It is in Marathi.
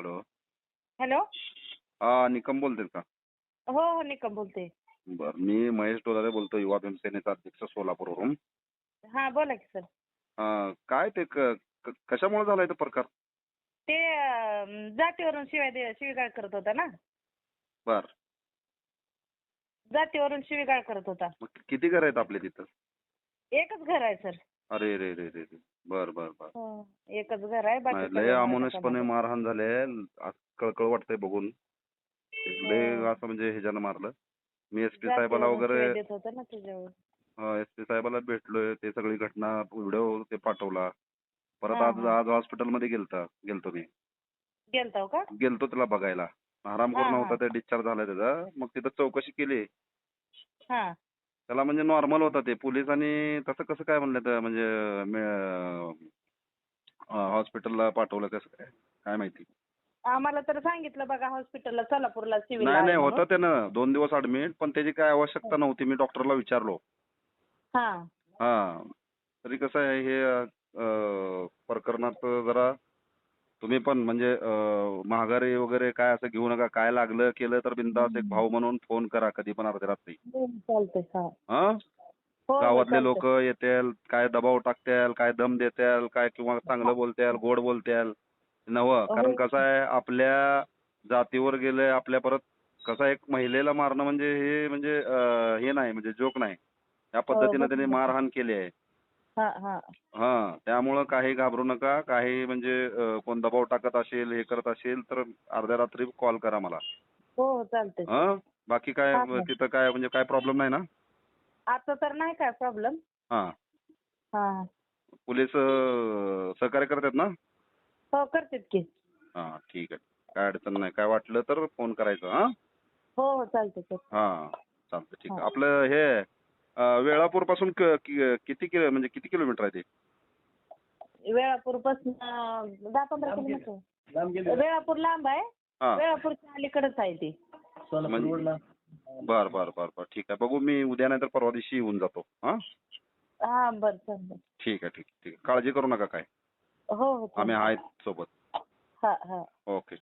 हॅलो. हॅलो. हा निकम बोलते का? हो हो निकम बोलते. बर मी महेश डोलारे बोलतो युवा भीमसेनेचा अध्यक्ष सोलापूरवरून. हा बोला की सर. अं, काय ते कशामुळे झालाय तो प्रकार? ते अं, जातीवरून शिवाय दे शिवीगाळ करत होता ना. बर. जातीवरून शिवीगाळ करत होता. मग किती घर आहेत आपले तिथं? एकच घर आहे सर. अरे रे रे रे रे. बर बर बर. हो, एकच घर आहे नाही, लय अमानुषपणे. मारहाण झाले कळकळ वाटतंय बघून. लय हो. असं म्हणजे ह्याच्यानं मारलं. मी एस पी जातीवरून साहेबाला वगैरे देत होता ना त्याच्यावर. एस पी साहेबाला भेटलोय ते सगळी घटना व्हिडिओ ते पाठवला. परत हा, आज हा. आज हॉस्पिटलमध्ये गेलता गेलतो मी. गेलताव का? गेलतो त्याला बघायला. आराम हा, करून हा. होता ते डिस्चार्ज झालाय त्याचा. मग तिथं चौकशी केली. हा. त्याला म्हणजे नॉर्मल होता ते. पोलिसांनी तसं कसं काय म्हणलं तर म्हणजे हॉस्पिटलला पाठवलं कसं काय? काय माहिती? आम्हाला तर सांगितलं बघा हॉस्पिटलला सोलापूरला सिव्हिल नाही नाही होतं त्यानं दोन दिवस ऍडमिट पण त्याची काय आवश्यकता नव्हती. मी डॉक्टरला विचारलो. हा. हा. तरी कसं आहे हे अं, प्रकरणात जरा तुम्ही पण म्हणजे महागारी वगैरे काय असं घेऊ नका. काय लागलं केलं तर बिंदास एक भाऊ म्हणून फोन करा कधी पण अर्ध्या रात्री. हो, चालतंय हा. हा? हो, हो, गावातले चालतंय. लोक येतील काय दबाव टाकतील काय दम देतील काय किंवा चांगलं बोलतील गोड बोलतील नव. कारण. कसं आहे आपल्या जातीवर गेले आपल्या परत कसं आहे, एक महिलेला मारणं म्हणजे हे म्हणजे अं, हे नाही म्हणजे जोक नाही. या पद्धतीने त्यांनी. मारहाण केली आहे. हा हा. हा त्यामुळं काही घाबरू नका. काही म्हणजे कोण दबाव टाकत असेल हे करत असेल तर अर्ध्या रात्री कॉल करा मला. हो हो चालतंय. हा? बाकी काय. तिथं काय म्हणजे काय प्रॉब्लेम नाही ना? आता तर नाही काय प्रॉब्लेम. हा. हा. पोलीस सहकार्य करतात ना? हो करतेत की. हा ठीक आहे. काय अडचण नाही. काय वाटलं तर फोन करायचं हा? हो हो चालतंय हा चालतं ठीक आहे. आपलं हे वेळापूरपासून किती किलो म्हणजे किती किलोमीटर आहे ते? वेळापूरपासून दहा पंधरा किलोमीटर. वेळापूर लांब आहे. हा. वेळापूरच्या अलीकडेच आहे ते. म्हणजे बर बर बर बर. ठीक आहे. बघू मी उद्या नाही तर परवा दिवशी येऊन जातो. हा? हा बरं चालतंय ठीक आहे ठीक आहे ठीक. आहे काळजी करू नका काय. हो हो आम्ही. आहेत सोबत. हा हा. ओके.